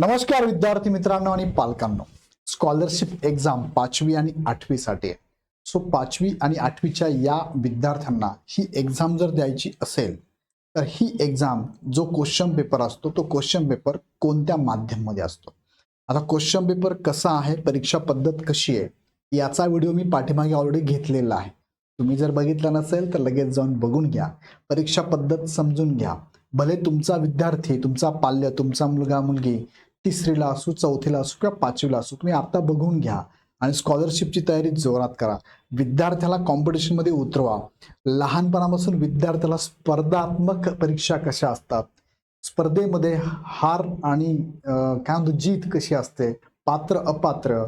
नमस्कार विद्यार्थी मित्रांनो आणि पालकांनो. स्कॉलरशिप एक्झाम पाचवी आणि आठवीसाठी आहे. सो पाचवी आणि आठवीच्या या विद्यार्थ्यांना ही एक्झाम जर द्यायची असेल तर ही एक्झाम जो क्वेश्चन पेपर असतो तो क्वेश्चन पेपर कोणत्या माध्यममध्ये असतो? आता क्वेश्चन पेपर कसा आहे परीक्षा पद्धत कशी आहे याचा व्हिडिओ मी पाठीमागे ऑलरेडी घेतलेला आहे. तुम्ही जर बघितला नसेल तर लगेच जाऊन बघून घ्या. परीक्षा पद्धत समजून घ्या. भले तुमचा विद्यार्थी तुमचा पाल्य तुमचा मुलगा मुलगी तिसरीला असू चौथीला असू किंवा पाचवीला असू तुम्ही आता बघून घ्या आणि स्कॉलरशिपची तयारी जोरात करा. विद्यार्थ्याला कॉम्पिटिशनमध्ये उतरवा. लहानपणापासून विद्यार्थ्याला स्पर्धात्मक परीक्षा कशा असतात? स्पर्धेमध्ये हार आणि काय म्हणतो जीत कशी असते? पात्र अपात्र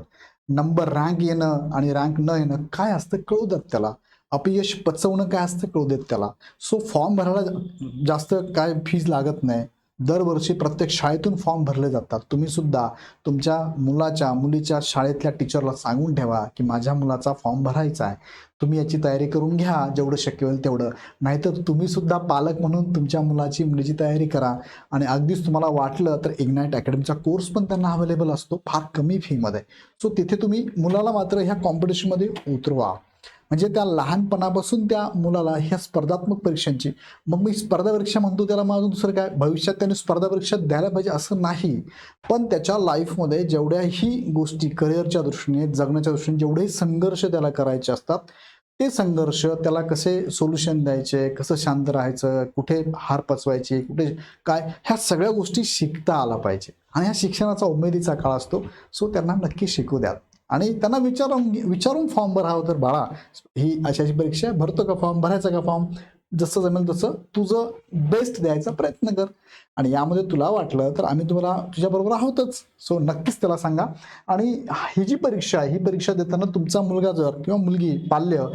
नंबर रँक येणं आणि रँक न येणं काय असतं कळू देत त्याला. अपयश पचवणं काय असतं कळू देत त्याला. सो फॉर्म भरायला जास्त काय फीज लागत नाही. दरवर्षी प्रत्येक शाळेतून फॉर्म भरले जातात. तुम्ही सुद्धा तुमच्या मुलाच्या मुलीच्या शाळेतल्या टीचरला सांगून ठेवा की माझ्या मुलाचा फॉर्म भरायचा आहे. तुम्ही याची तयारी करून घ्या जेवढं शक्य होईल तेवढं. नाहीतर तुम्ही सुद्धा पालक म्हणून तुमच्या मुलाची मुलीची तयारी करा. आणि अगदीच तुम्हाला वाटलं तर इग्नाईट अकॅडमीचा कोर्स पण त्यांना अवेलेबल असतो फार कमी फीमध्ये सो तिथे तुम्ही मुलाला मात्र ह्या कॉम्पिटिशनमध्ये उतरवा. म्हणजे त्या लहानपणापासून त्या मुलाला ह्या स्पर्धात्मक परीक्षांची मग मी स्पर्धा परीक्षा म्हणतो त्याला मग अजून दुसरं काय? भविष्यात त्याने स्पर्धा परीक्षा द्यायला पाहिजे असं नाही. पण त्याच्या लाईफमध्ये जेवढ्याही गोष्टी करिअरच्या दृष्टीने जगण्याच्या दृष्टीने जेवढेही संघर्ष त्याला करायचे असतात ते संघर्ष त्याला कसे सोल्युशन द्यायचे कसं शांत राहायचं कुठे हार पचवायची कुठे काय ह्या सगळ्या गोष्टी शिकता आला पाहिजे. आणि ह्या शिक्षणाचा उमेदीचा काळ असतो सो त्यांना नक्की शिकू द्या आणि त्यांना विचारून विचारून फॉर्म भरावं तर बाळा. ही अशाची परीक्षा आहे. भरतो का फॉर्म भरायचा का फॉर्म जसं जमेल तसं तुझं बेस्ट द्यायचा प्रयत्न कर. आणि यामध्ये तुला वाटलं तर आम्ही तुम्हाला तुझ्याबरोबर आहोतच. सो नक्कीच त्याला सांगा. आणि ही जी परीक्षा आहे ही परीक्षा देताना तुमचा मुलगा जर किंवा मुलगी पाल्य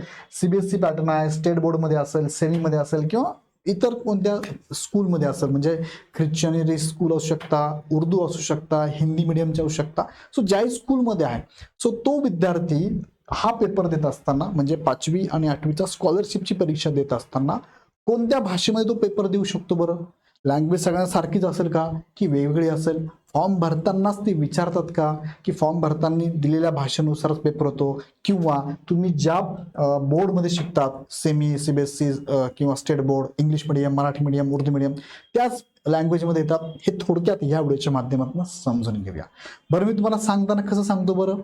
C B S C pattern आहे स्टेट बोर्डमध्ये असेल सेमीमध्ये असेल किंवा इतर कोणत्या स्कूलमध्ये असेल? म्हणजे ख्रिश्चनरी स्कूल असू शकता उर्दू असू शकता हिंदी मिडियमचे असू शकता. सो ज्याही स्कूलमध्ये आहे सो तो विद्यार्थी हा पेपर देत असताना म्हणजे पाचवी आणि आठवीचा स्कॉलरशिपची परीक्षा देत असताना कोणत्या भाषेमध्ये तो पेपर देऊ शकतो बरं? लँग्वेज सगळ्यांना सारखीच असेल का? की वेगवेगळी असेल? फॉर्म भरतानाच ते विचारतात का? की फॉर्म भरताना दिलेल्या भाषेनुसारच पेपर होतो. किंवा तुम्ही ज्या बोर्डमध्ये शिकतात semi C B S C किंवा state board English medium Marathi medium Urdu medium त्याच लँग्वेजमध्ये येतात. हे थोडक्यात या व्हिडिओच्या माध्यमातून समजून घेऊया. बरं मी तुम्हाला सांगताना कसं सांगतो बरं?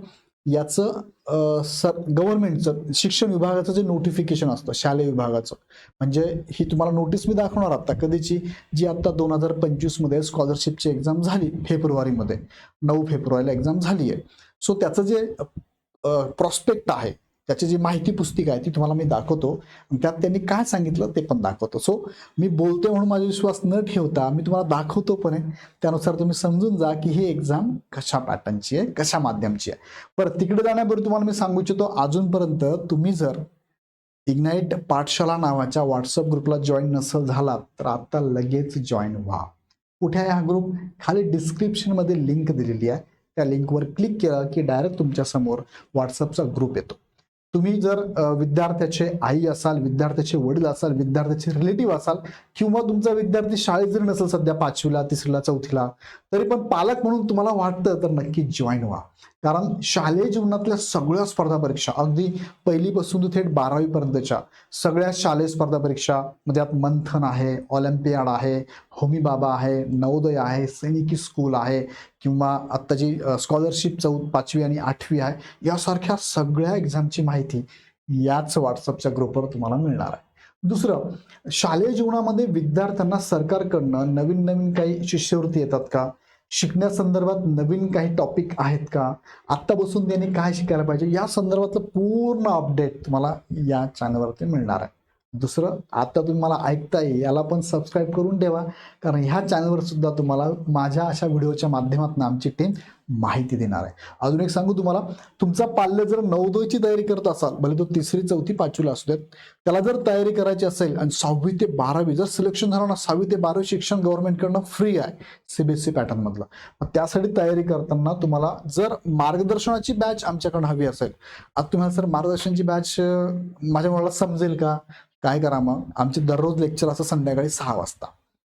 याचं सर गव्हर्नमेंटचं शिक्षण विभागाचं जे नोटिफिकेशन असतं शालेय विभागाचं म्हणजे ही तुम्हाला नोटीस मी दाखवणार आता. कधीची? जी आता दोन हजार पंचवीसमध्ये स्कॉलरशिपची एक्झाम झाली फेब्रुवारीमध्ये. नऊ फेब्रुवारीला एक्झाम झाली आहे सो त्याचं जे प्रॉस्पेक्ट आहे त्याची जी माहिती पुस्तिका आहे ती तुम्हाला मी दाखवतो. आणि त्यात त्यांनी काय सांगितलं ते पण दाखवतो. सो मी बोलतोय म्हणून माझा विश्वास न ठेवता मी तुम्हाला दाखवतो पण आहे. त्यानुसार तुम्ही समजून जा की ही एक्झाम कशा पॅटर्नची आहे कशा माध्यमची आहे. बरं तिकडे जाण्यापूर्वी तुम्हाला मी सांगू इच्छितो अजूनपर्यंत तुम्ही जर इग्नाईट पाठशाला नावाच्या व्हॉट्सअप ग्रुपला जॉईन नसेल झालात तर आता लगेच जॉईन व्हा. कुठे आहे हा ग्रुप खाली डिस्क्रिप्शनमध्ये लिंक दिलेली आहे. त्या लिंकवर क्लिक केलं की डायरेक्ट तुमच्यासमोर व्हॉट्सअपचा ग्रुप येतो. तुम्ही जर विद्यार्थ्याचे आई असाल विद्यार्थ्याचे वडील असाल विद्यार्थ्याचे रिलेटिव्ह असाल किंवा तुमचा विद्यार्थी शाळेत जरी नसेल सध्या पाचवीला तिसरीला चौथीला तरी पण पालक म्हणून तुम्हाला वाटतं तर नक्की जॉईन व्हा. कारण शालेय जीवनातल्या सगळ्या स्पर्धा परीक्षा अगदी पहिलीपासून थेट बारावीपर्यंतच्या सगळ्या शालेय स्पर्धा परीक्षा म्हणजे आत मंथन आहे ऑलिम्पियाड आहे होमी बाबा आहे नवोदय आहे सैनिकी स्कूल आहे किंवा आत्ताची स्कॉलरशिप चौ पाचवी आणि आठवी आहे यासारख्या सगळ्या एक्झामची माहिती याच व्हॉट्सअपच्या ग्रुपवर तुम्हाला मिळणार आहे. दुसरं शालेय जीवनामध्ये विद्यार्थ्यांना सरकारकडनं नवीन नवीन काही शिष्यवृत्ती येतात का? शिकण्यासंदर्भात नवीन काही टॉपिक आहेत का? आत्ता बसून त्यांनी काय शिकायला पाहिजे? या संदर्भातलं पूर्ण अपडेट तुम्हाला या चॅनलवरती मिळणार आहे. दुसरं आता तुम्ही मला ऐकताय याला पण सबस्क्राईब करून ठेवा. कारण ह्या चॅनलवर सुद्धा तुम्हाला माझ्या अशा व्हिडिओच्या माध्यमातून आमची टीम माहिती देणार आहे. अजून एक सांगू तुम्हाला तुमचा पाल्य जर नवोदयची तयारी करत असाल भले तो तिसरी चौथी पाचवीला असू देत त्याला जर तयारी करायची असेल आणि सहावी ते बारावी जर सिलेक्शन झालं ना सहावी ते बारावी शिक्षण गव्हर्नमेंटकडनं फ्री आहे सीबीएसई पॅटर्नमधलं मग त्यासाठी तयारी करताना तुम्हाला जर मार्गदर्शनाची बॅच आमच्याकडनं हवी असेल आता तुम्हाला सर मार्गदर्शनची बॅच माझ्या मुलाला समजेल का? काय करा मग? आमचे दररोज लेक्चर असं संध्याकाळी सहा वाजता.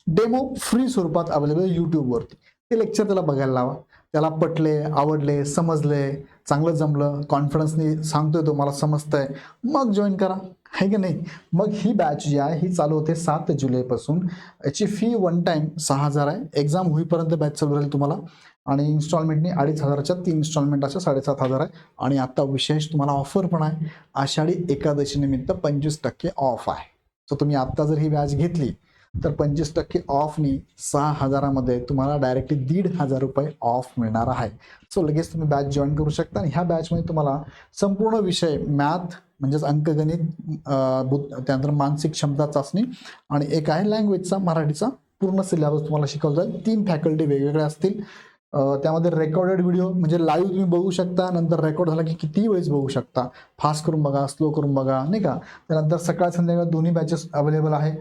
डेमो फ्री स्वरूपात अवेलेबल यूट्यूबवरती ते लेक्चर त्याला बघायला लावा. त्याला पटले आवडले समजले चांगलं जमलं कॉन्फिडन्सनी सांगतोय तो मला समजतंय. मग जॉईन करा. आहे की नाही? मग ही बॅच जी आहे ही चालू होते सात जुलैपासून. याची फी वन टाईम सहा हजार आहे. एक्झाम होईपर्यंत बॅच चालू राहील तुम्हाला. आणि इन्स्टॉलमेंटनी अडीच हजाराच्या तीन इन्स्टॉलमेंट अशा साडेसात हजार आहे. आणि आता विशेष तुम्हाला ऑफर पण आहे. आषाढी एकादशीनिमित्त पंचवीस टक्के ऑफ आहे. सो तुम्ही आत्ता जर ही बॅच घेतली तर पंचवीस टक्के ऑफनी सहा हजारामध्ये तुम्हाला डायरेक्टली दीड हजार रुपये ऑफ मिळणार आहे. सो लगेच तुम्ही बॅच जॉईन करू शकता आणि ह्या बॅचमध्ये तुम्हाला संपूर्ण विषय मॅथ म्हणजेच अंकगणित बुद्ध- त्यानंतर मानसिक क्षमता चाचणी आणि एक आहे लँग्वेजचा मराठीचा पूर्ण सिलेबस तुम्हाला शिकवला जाईल. तीन फॅकल्टी वेगवेगळ्या असतील. त्यामध्ये रेकॉर्डेड व्हिडिओ म्हणजे लाईव्ह तुम्ही बघू शकता नंतर रेकॉर्ड झाला की किती वेळेस बघू शकता. फास्ट करून बघा स्लो करून बघा नाही का? त्यानंतर सकाळ संध्याकाळ दोन्ही बॅचेस अवेलेबल आहे.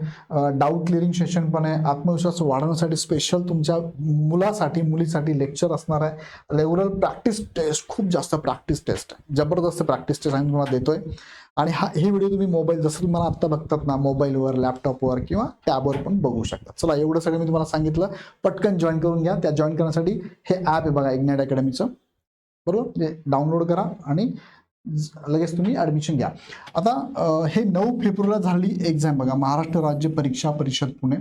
डाऊट क्लिअरिंग सेशन पण आहे. आत्मविश्वास वाढवण्यासाठी स्पेशल तुमच्या मुलासाठी मुलीसाठी लेक्चर असणार आहे. रेग्युलर प्रॅक्टिस टेस्ट खूप जास्त प्रॅक्टिस टेस्ट आहे जबरदस्त प्रॅक्टिस टेस्ट आम्ही तुम्हाला देतोय. आणि हा हे व्हिडिओ तुम्ही मोबाईल जसं तुम्हाला आत्ता बघतात ना मोबाईलवर लॅपटॉपवर किंवा टॅबवर पण बघू शकता चला एवढं सगळं मी तुम्हाला सांगितलं. पटकन जॉईन करून घ्या. त्या जॉईन करण्यासाठी हे ॲप आहे बघा इग्नाइट अकॅडमीचं बरोबर? ते डाउनलोड करा आणि लगेच तुम्ही ॲडमिशन घ्या. आता हे नऊ फेब्रुवारीला झाली एक्झाम बघा महाराष्ट्र राज्य परीक्षा परिषद पुणे.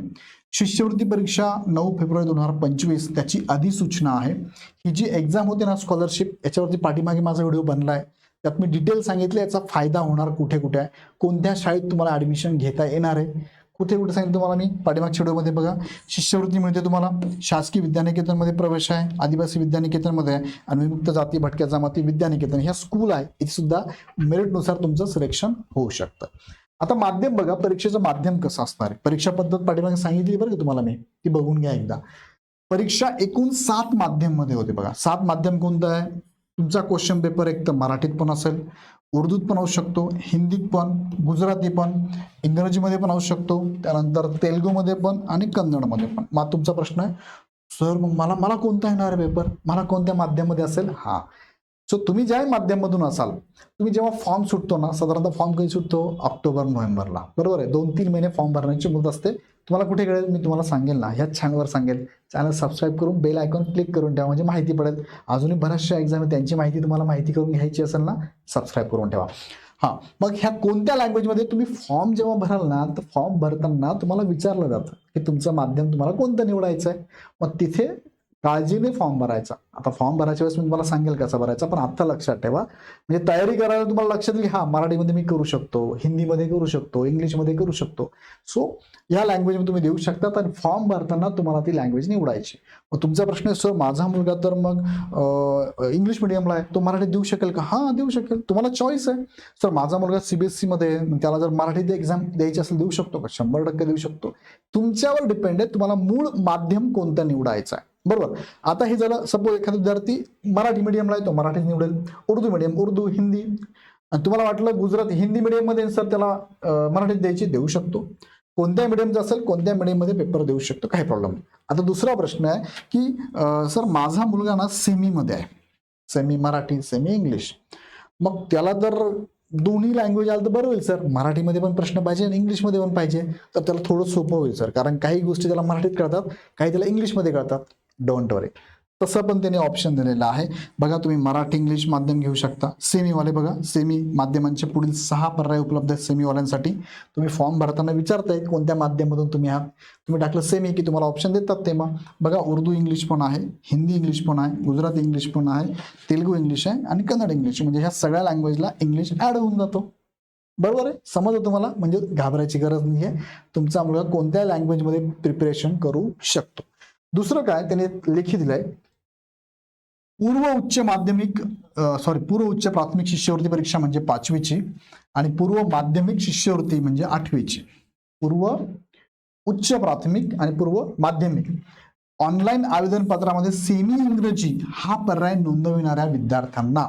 शिष्यवृत्ती परीक्षा नऊ फेब्रुवारी दोन हजार पंचवीस त्याची अधिसूचना आहे. ही जी एक्झाम होते ना स्कॉलरशिप याच्यावरती पाठीमागे माझा व्हिडिओ बनला आहे त्यात मी डिटेल सांगितले याचा फायदा होणार कुठे कुठे आहे? कोणत्या शाळेत तुम्हाला ॲडमिशन घेता येणार आहे? कुठे कुठे सांगितलं तुम्हाला मी? पाठीमागच्या व्हिडिओमध्ये बघा. शिष्यवृत्ती मिळते तुम्हाला. शासकीय विद्यानिकेतनमध्ये प्रवेश आहे आदिवासी विद्यानिकेतनमध्ये आहे आणि विमुक्त जाती भटक्या जमाती विद्यानिकेतन. ह्या स्कूल आहे. इथे सुद्धा मेरिटनुसार तुमचं सिलेक्शन होऊ शकतं. आता माध्यम बघा. परीक्षेचं माध्यम कसं असणार आहे? परीक्षा पद्धत पाठीमागे सांगितली बरं का तुम्हाला मी? ती बघून घ्या एकदा. परीक्षा एकूण सात माध्यममध्ये होते बघा. सात माध्यम कोणतं आहे? तुमचा क्वेश्चन पेपर एक तर मराठीत पण असेल उर्दूत पण असू शकतो हिंदीत पण गुजराती पण इंग्रजीमध्ये पण असू शकतो त्यानंतर तेलुगूमध्ये पण आणि कन्नडमध्ये पण. मग तुमचा प्रश्न आहे. सर मग मला मला कोणता येणार आहे पेपर मला कोणत्या माध्यमामध्ये असेल? हा. सो तुम्ही ज्या माध्यमातून असाल तुम्ही जेव्हा फॉर्म सुटतो ना साधारणतः फॉर्म कधी सुटतो? ऑक्टोबर नोव्हेंबरला. बरोबर आहे? दोन तीन महिने फॉर्म भरण्याची मुदत असते. तुम्हाला कुठे कळेल? मी तुम्हाला सांगेल ना. ह्याच चॅनलवर सांगेल. चॅनल सबस्क्राईब करून बेल आयकॉन क्लिक करून ठेवा म्हणजे माहिती पडेल. अजूनही बऱ्याचशा एक्झाम आहे त्यांची माहिती तुम्हाला माहिती करून घ्यायची असेल ना सबस्क्राईब करून ठेवा. हां. मग ह्या कोणत्या लँग्वेजमध्ये तुम्ही फॉर्म जेव्हा भराल ना तर फॉर्म भरताना तुम्हाला विचारलं जातं की तुमचं माध्यम तुम्हाला कोणतं निवडायचं आहे मग तिथे काळजीने फॉर्म भरायचा. आता फॉर्म भरायच्या वेळेस मी तुम्हाला सांगेल कसा भरायचा पण आता लक्षात ठेवा. म्हणजे तयारी करायला तुम्हाला लक्षात येईल की हा मराठीमध्ये मी करू शकतो हिंदीमध्ये करू शकतो इंग्लिशमध्ये करू शकतो. सो या लँग्वेजमध्ये तुम्ही देऊ शकता आणि फॉर्म भरताना तुम्हाला ती लँग्वेज निवडायची. मग तुमचा प्रश्न आहे सर माझा मुलगा तर मग इंग्लिश मिडियमला आहे. तो मराठीत देऊ शकेल का? हां देऊ शकेल. तुम्हाला चॉईस आहे. सर माझा मुलगा सीबीएससीमध्ये त्याला जर मराठीत एक्झाम द्यायची असेल देऊ शकतो का? शंभर टक्के देऊ शकतो. तुमच्यावर डिपेंड आहे तुम्हाला मूळ माध्यम कोणतं निवडायचं आहे. बरोबर. आता हे झालं सपोज एखादा विद्यार्थी मराठी मिडियमला येतो तो मराठीत निवडेल. उर्दू मिडियम उर्दू हिंदी. आणि तुम्हाला वाटलं गुजराती हिंदी मिडियममध्ये सर त्याला मराठीत द्यायची देऊ शकतो. कोणत्या मिडियमचा असेल कोणत्या मिडियममध्ये पेपर देऊ शकतो काही प्रॉब्लेम नाही. आता दुसरा प्रश्न आहे की सर माझा मुलगा ना सेमीमध्ये आहे. सेमी मराठी सेमी इंग्लिश मग त्याला जर दोन्ही लँग्वेज आलं तर बरं होईल सर मराठीमध्ये पण प्रश्न पाहिजे आणि इंग्लिशमध्ये पण पाहिजे. तर त्याला थोडं सोपं होईल सर कारण काही गोष्टी त्याला मराठीत कळतात काही त्याला इंग्लिशमध्ये कळतात. डोंट वरी तसं पण त्याने ऑप्शन दिलेलं आहे. बघा तुम्ही मराठी इंग्लिश माध्यम घेऊ शकता. सेमीवाले बघा सेमी माध्यमांचे पुढील सहा पर्याय उपलब्ध आहेत सेमीवाल्यांसाठी तुम्ही फॉर्म भरताना विचारताय कोणत्या माध्यमातून तुम्ही आहात. तुम्ही टाकलं सेमी की तुम्हाला ऑप्शन देतात ते मग. बघा उर्दू इंग्लिश पण आहे हिंदी इंग्लिश पण आहे गुजराती इंग्लिश पण आहे तेलगू इंग्लिश आहे आणि कन्नड इंग्लिश म्हणजे ह्या सगळ्या लँग्वेजला इंग्लिश ॲड होऊन जातो. बरोबर आहे? समजलं तुम्हाला? म्हणजे घाबरायची गरज नाही आहे तुमचा मुलगा कोणत्या लँग्वेजमध्ये प्रिपरेशन करू शकतो? दुसरं काय त्याने लेखी दिलंय? पूर्व उच्च माध्यमिक सॉरी पूर्व उच्च प्राथमिक शिष्यवृत्ती परीक्षा म्हणजे पाचवीची आणि पूर्व माध्यमिक शिष्यवृत्ती म्हणजे आठवीची. पूर्व उच्च प्राथमिक आणि पूर्व माध्यमिक. ऑनलाईन आवेदन पत्रामध्ये सेमी इंग्रजी हा पर्याय नोंदविणाऱ्या विद्यार्थ्यांना.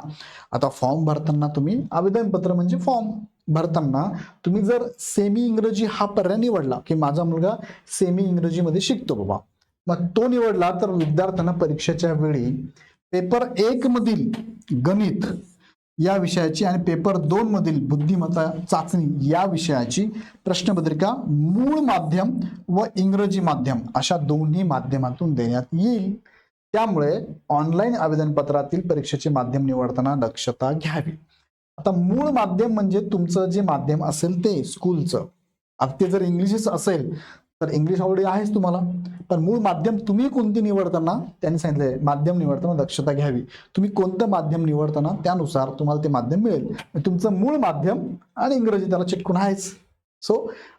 आता फॉर्म भरताना तुम्ही आवेदन पत्र म्हणजे फॉर्म भरताना तुम्ही जर सेमी इंग्रजी हा पर्याय निवडला की माझा मुलगा सेमी इंग्रजीमध्ये शिकतो बाबा मग तो निवडला तर विद्यार्थ्यांना परीक्षेच्या वेळी पेपर एक मधील गणित या विषयाची आणि पेपर दोन मधील बुद्धिमत्ता चाचणी या विषयाची प्रश्नपत्रिका मूळ माध्यम व इंग्रजी माध्यम अशा दोन्ही माध्यमातून देण्यात येईल. त्यामुळे ऑनलाईन आवेदनपत्रातील परीक्षेचे माध्यम निवडताना दक्षता घ्यावी. आता मूळ माध्यम म्हणजे तुमचं जे माध्यम असेल ते स्कूलचं. आता ते जर इंग्लिशच असेल तर इंग्लिश ऑलरेडी आहेच तुम्हाला. पण मूळ माध्यम तुम्ही कोणती निवडताना त्यांनी सांगितलंय माध्यम निवडताना दक्षता घ्यावी. तुम्ही कोणतं माध्यम निवडताना त्यानुसार तुम्हाला ते माध्यम मिळेल. तुमचं मूळ माध्यम आणि इंग्रजी त्याला चिटकून आहेच. सो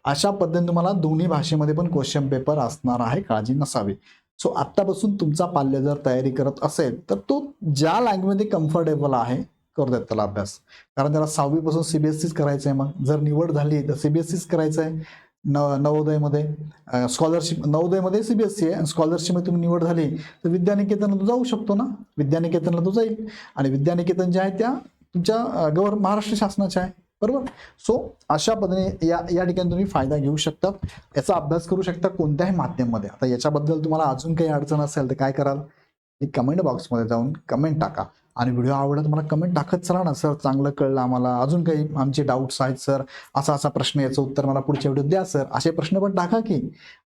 अशा पद्धतीने तुम्हाला दोन्ही भाषेमध्ये पण क्वेश्चन पेपर असणार आहे काळजी नसावी. सो आत्तापासून तुमचा पाल्य जर तयारी करत असेल तर तो ज्या लँग्वेजमध्ये कम्फर्टेबल आहे करू देत त्याला अभ्यास. कारण त्याला सहावीपासून सीबीएससीच करायचं आहे मग. जर निवड झाली तर सीबीएससीच करायचं आहे न नवोदयमध्ये स्कॉलरशिप नवोदयमध्ये सी बी एस सी आहे आणि स्कॉलरशिपमध्ये तुम्ही निवड झाली तर विद्यानिकेतनला तो जाऊ शकतो ना? विद्यानिकेतनला तो जाईल. आणि विद्यानिकेतन ज्या आहे त्या तुमच्या गव्हर्न महाराष्ट्र शासनाच्या आहे. बरोबर? सो अशा पद्धतीने या या ठिकाणी तुम्ही फायदा घेऊ शकता याचा अभ्यास करू शकता कोणत्याही माध्यममध्ये. आता याच्याबद्दल तुम्हाला अजून काही अडचण असेल तर काय कराल? कमेंट बॉक्समध्ये जाऊन कमेंट टाका. आणि व्हिडिओ आवडला तुम्हाला कमेंट टाकत चला ना सर चांगलं कळलं आम्हाला. अजून काही आमचे डाऊट्स आहेत सर असा असा प्रश्न याचं उत्तर मला पुढच्या व्हिडिओ द्या सर असे प्रश्न पण टाका की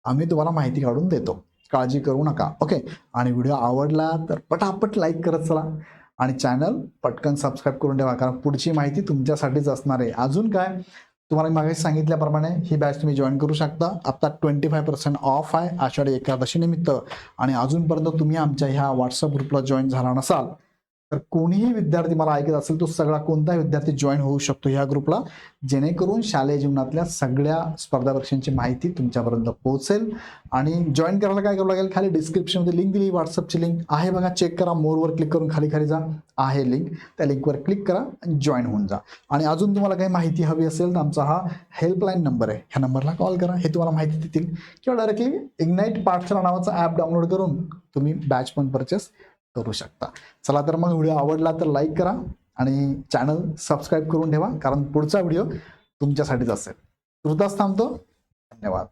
आम्ही तुम्हाला माहिती काढून देतो. काळजी करू नका. ओके आणि व्हिडिओ आवडला तर पटापट लाईक करत चला. आणि चॅनल पटकन सबस्क्राईब करून ठेवा कारण पुढची माहिती तुमच्यासाठीच असणार आहे. अजून काय? तुम्हाला मागे सांगितल्याप्रमाणे ही बॅच तुम्ही जॉईन करू शकता. आत्ता ट्वेंटी फाय पर्सेंट ऑफ आहे आषाढी एकादशी निमित्त. आणि अजूनपर्यंत तुम्ही आमच्या ह्या व्हॉट्सअप ग्रुपला जॉईन झाला नसाल तर कोणीही विद्यार्थी मला ऐकत असेल तो सगळा कोणताही विद्यार्थी जॉईन होऊ शकतो ह्या ग्रुपला जेणेकरून शालेय जीवनातल्या सगळ्या स्पर्धा परीक्षांची माहिती तुमच्यापर्यंत पोहोचेल. आणि जॉईन करायला काय करावं लागेल? खाली डिस्क्रिप्शनमध्ये लिंक दिली व्हॉट्सअपची लिंक आहे बघा. चेक करा. मोरवर क्लिक करून खाली खाली जा. आहे लिंक त्या लिंकवर क्लिक करा आणि जॉईन होऊन जा. आणि अजून तुम्हाला काही माहिती हवी असेल तर आमचा हा हेल्पलाईन नंबर आहे. ह्या नंबरला कॉल करा. हे तुम्हाला माहिती देतील. किंवा डायरेक्टली इग्नाईट पाठशाला नावाचा ॲप डाउनलोड करून तुम्ही बॅच पण परचेस करू शकता. चला तर मग व्हिडिओ आवडला तर लाईक करा आणि चॅनल सबस्क्राईब करून ठेवा कारण पुढचा व्हिडिओ तुमच्यासाठीच असेल. तुर्तास थांबतो. धन्यवाद.